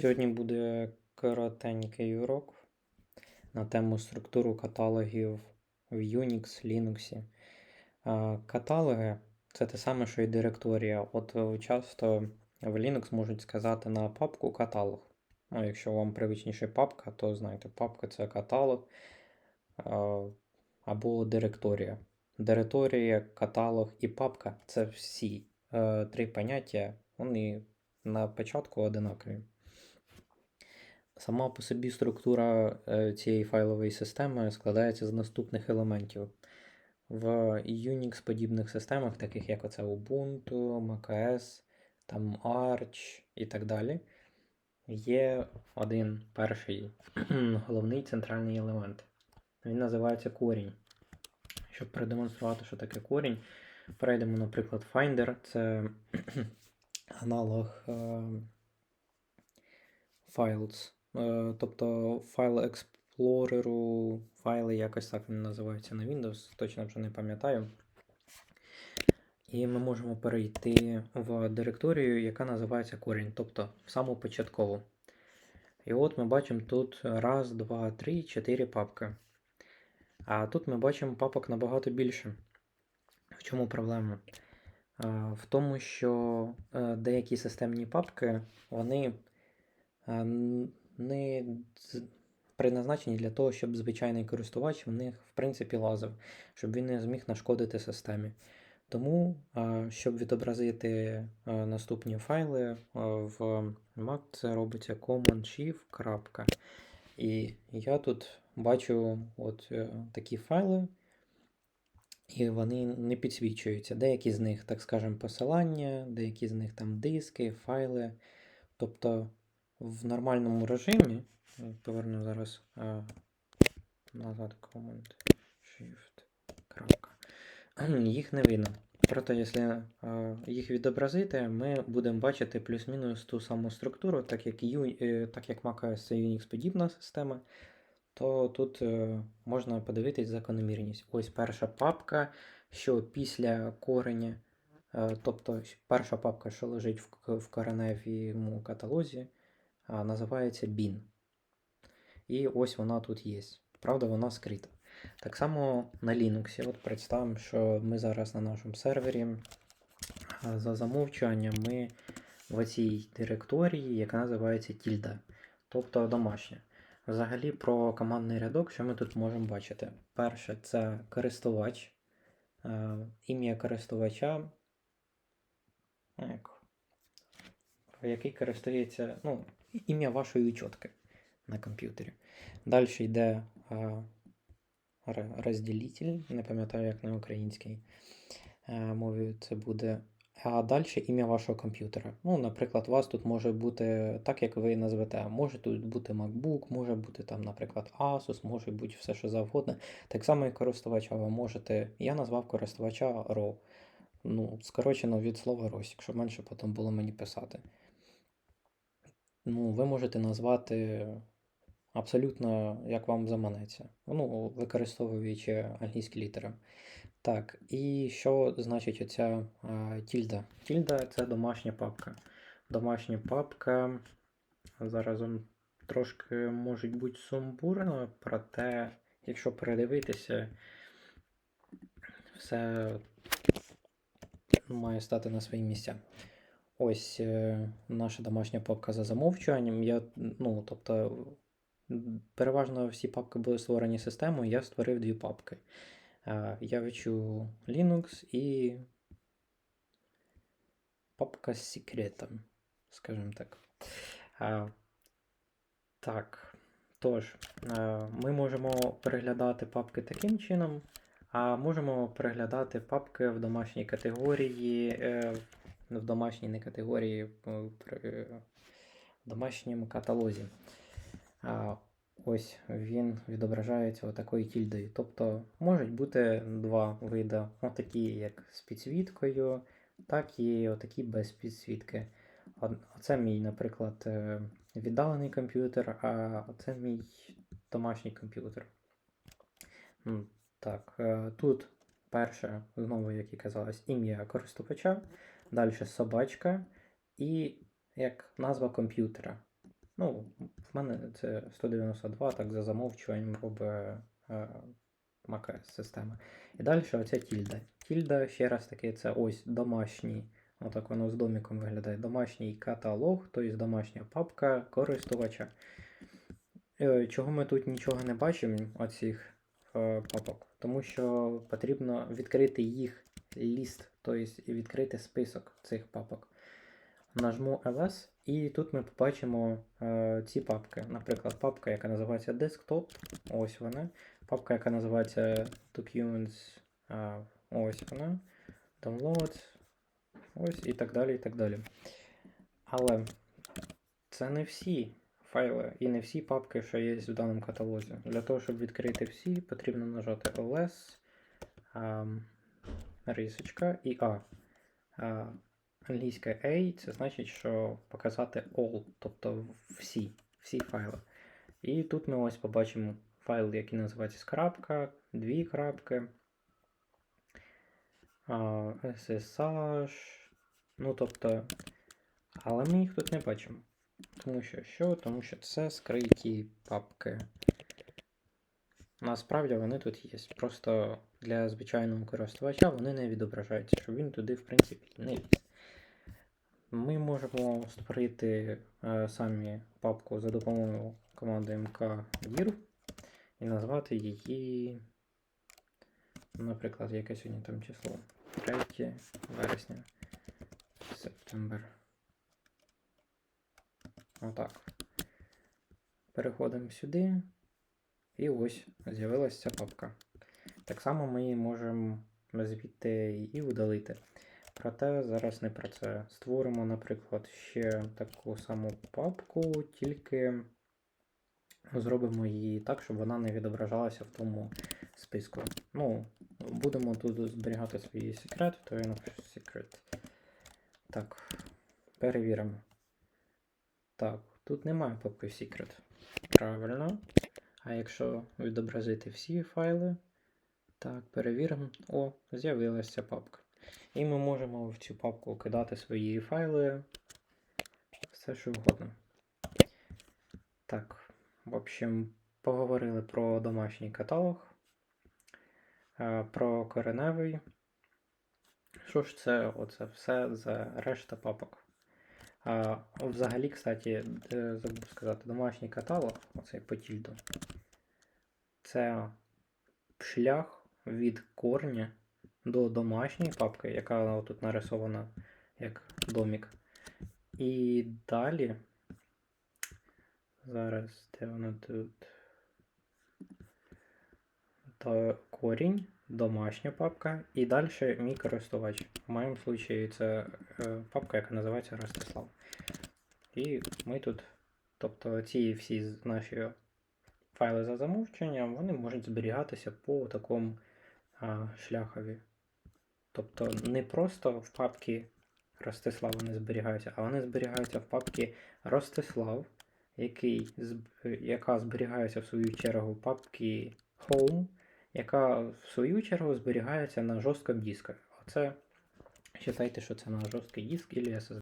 Сьогодні буде коротенький урок на тему структуру каталогів в Unix, Linux. Каталоги це те саме, що і директорія. От е, часто в Linux можуть сказати на папку каталог. Ну, якщо вам привичніше папка, то знаєте, папка це каталог або директорія. Директорія, каталог і папка це всі е, три поняття, вони на початку одинакові. Сама по собі структура е, цієї файлової системи складається з наступних елементів. В Unix подібних системах, таких як оце Ubuntu, macOS, там Arch і так далі, є один перший головний центральний елемент. Він називається корінь. Щоб продемонструвати, що таке корінь, перейдемо, наприклад, Finder, це аналог е, Files. Е, Тобто файл експлореру, файли якось так він називається на Windows, точно вже не пам'ятаю. І ми можемо перейти в директорію, яка називається корінь, тобто саму початкову. І от ми бачимо тут раз, два, три, чотири папки. А тут ми бачимо папок набагато більше. В чому проблема? В тому, що е, деякі системні папки, вони н- предназначені для того, щоб звичайний користувач в них, в принципі, лазив, щоб він не зміг нашкодити системі. Тому, щоб відобразити наступні файли в Mac, це робиться Command-Shift. І я тут бачу от е, такі файли, і вони не підсвічуються. Деякі з них, так скажемо, посилання, деякі з них там диски, файли. Тобто в нормальному режимі, е, поверну зараз е, назад Command Shift. крапка, їх не видно. Проте, якщо е, їх відобразити, ми будемо бачити плюс-мінус ту саму структуру, так як, Ю- е, так як macOS це Unix подібна система, то тут е, можна подивитись закономірність. Ось перша папка, що після кореня, е, тобто перша папка, що лежить в, в кореневому каталозі, а, називається bin. І ось вона тут є. Правда, вона скрита. Так само на Linux. От представимо, що ми зараз на нашому сервері. За замовчуванням ми в цій директорії, яка називається тільда, тобто домашня. Взагалі про командний рядок, що ми тут можемо бачити? Перше, це користувач, ім'я користувача, який користується, ну, ім'я вашої учотки на комп'ютері. Далі йде е, розділитель, не пам'ятаю, як на українській е, мові це буде. А далі ім'я вашого комп'ютера. Ну, наприклад, у вас тут може бути так, як ви назвете. Може тут бути MacBook, може бути там, наприклад, Asus, може бути все, що завгодно. Так само і користувача ви можете. Я назвав користувача RAW. Ну, скорочено від слова Росік, щоб менше потім було мені писати. Ну, ви можете назвати абсолютно як вам заманеться. Ну, використовуючи англійські літери. Так, і що значить оця а, тільда? Тільда це домашня папка. Домашня папка. Зараз трошки може бути сумбурно, проте, якщо передивитися, все має стати на свої місця. Ось е, наша домашня папка за замовчуванням. Я, ну, тобто, переважно всі папки були створені системою, я створив дві папки. Е, Я відчув Linux і папка з секретом, скажімо так. Е, Так, тож, ми можемо переглядати папки таким чином, а можемо переглядати папки в домашній категорії, в домашній не категорії, в при- домашньому каталозі. А, Ось він відображається отакою тільдою. Тобто можуть бути два види: отакі, як з підсвіткою, так і отакі без підсвітки. Оце мій, наприклад, е, віддалений комп'ютер, а це мій домашній комп'ютер. Так, е, тут перше, знову, як і казалось, ім'я користувача, далі собачка і як назва комп'ютера. Ну, в мене це 192, так за замовчуванням робить е, macOS система. І далі оця тільда. Тільда, ще раз таки, це ось домашній, отак воно з доміком виглядає. Домашній каталог, тобто домашня папка користувача. Е, Чого ми тут нічого не бачимо, оцих папок? Тому що потрібно відкрити їх ліст, тобто відкрити список цих папок. Нажму LS, і тут ми побачимо е, ці папки. Наприклад, папка, яка називається Desktop, ось вона. Папка, яка називається Documents, е, ось вона. Downloads, ось і так далі. і так далі. Але це не всі файли і не всі папки, що є в даному каталозі. Для того, щоб відкрити всі, потрібно нажати LS, ем, рисочка і A. Е, Англійська A це значить, що показати all, тобто всі, всі файли. І тут ми ось побачимо файл, який називається скрапка, дві крапки, SSH, ну тобто, але ми їх тут не бачимо. Тому що що? Тому що це скриті папки. Насправді вони тут є. Просто для звичайного користувача вони не відображаються, щоб він туди, в принципі, не ліз. Ми можемо створити е, самі папку за допомогою команди mkdir і назвати її, наприклад, яке сьогодні там число? 3 вересня. Септембр. Отак. Переходимо сюди. І ось з'явилася ця папка. Так само ми її можемо звідти і удалити. Проте зараз не про це. Створимо, наприклад, ще таку саму папку, тільки зробимо її так, щоб вона не відображалася в тому списку. Ну, будемо тут зберігати свої секрети, то напишу secret. Так, перевіримо. Так, тут немає папки secret. Правильно. А якщо відобразити всі файли, так, перевіримо. О, з'явилася папка. І ми можемо в цю папку кидати свої файли, все що угодно. Так, в общем, поговорили про домашній каталог, е, про кореневий. Що ж це оце все за решта папок? А, взагалі, кстати, забув сказати, домашній каталог, оцей по тільду, це шлях від корня до домашньої папки, яка тут нарисована як домік. І далі. Зараз де вона тут? То корінь, домашня папка, і далі мій користувач. В моєму случаї це е, папка, яка називається Ростислав. І ми тут, тобто ці всі наші файли за замовченням, вони можуть зберігатися по такому а, шляхові. Тобто не просто в папці Ростислав вони зберігаються, а вони зберігаються в папці Ростислав, який, яка зберігається в свою чергу в папці Home, яка в свою чергу зберігається на жорсткому диску. Оце вважайте, що це на жорсткий диск або SSD.